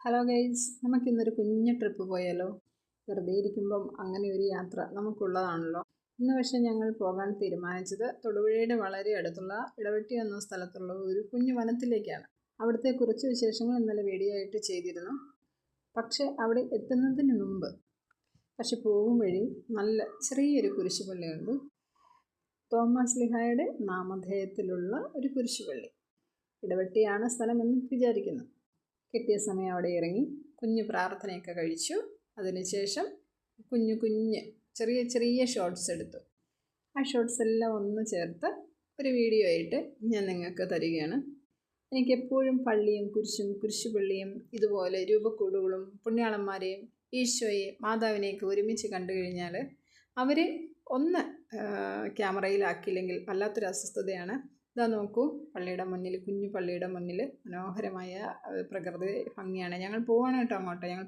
Hello guys നമുക്കിന്നൊരു കുഞ്ഞു trip പോയാലോ? വെറുതെ ഇരിക്കുമ്പം അങ്ങനെ ഒരു യാത്ര നമുക്കുള്ളതാണല്ലോ. ഇന്ന് പക്ഷേ ഞങ്ങൾ പോകാൻ തീരുമാനിച്ചത് തൊടുപുഴയുടെ വളരെ അടുത്തുള്ള ഇടവെട്ടി എന്ന സ്ഥലത്തുള്ള ഒരു കുഞ്ഞു വനത്തിലേക്കാണ്. അവിടുത്തെ കുറച്ച് വിശേഷങ്ങൾ ഇന്നലെ വീഡിയോ ആയിട്ട് ചെയ്തിരുന്നു. പക്ഷേ അവിടെ എത്തുന്നതിന് മുമ്പ് പക്ഷെ പോകും വഴി നല്ല ചെറിയൊരു കുരിശുപള്ളിയുണ്ട്. തോമസ് ലിഹായുടെ നാമധേയത്തിലുള്ള ഒരു കുരിശുപള്ളി. ഇടവെട്ടിയാണ് സ്ഥലമെന്ന് വിചാരിക്കുന്നു. കിട്ടിയ സമയം അവിടെ ഇറങ്ങി കുഞ്ഞു പ്രാർത്ഥനയൊക്കെ കഴിച്ചു. അതിനുശേഷം കുഞ്ഞു കുഞ്ഞ് ചെറിയ ചെറിയ ഷോർട്സ് എടുത്തു. ആ ഷോർട്സ് എല്ലാം ഒന്ന് ചേർത്ത് ഒരു വീഡിയോ ആയിട്ട് ഞാൻ നിങ്ങൾക്ക് തരികയാണ്. എനിക്കെപ്പോഴും പള്ളിയും കുരിശും കുരിശുപള്ളിയും ഇതുപോലെ രൂപക്കൂടുകളും പുണ്യാളന്മാരെയും ഈശോയെ മാതാവിനെയൊക്കെ ഒരുമിച്ച് കണ്ടു കഴിഞ്ഞാൽ അവർ ഒന്ന് ക്യാമറയിലാക്കിയില്ലെങ്കിൽ വല്ലാത്തൊരു അസ്വസ്ഥതയാണ്. ഇതാ നോക്കൂ പള്ളിയുടെ മുന്നിൽ കുഞ്ഞു പള്ളിയുടെ മുന്നിൽ മനോഹരമായ പ്രകൃതി ഭംഗിയാണ്. ഞങ്ങൾ പോവാണ് കേട്ടോ അങ്ങോട്ട്. ഞങ്ങൾ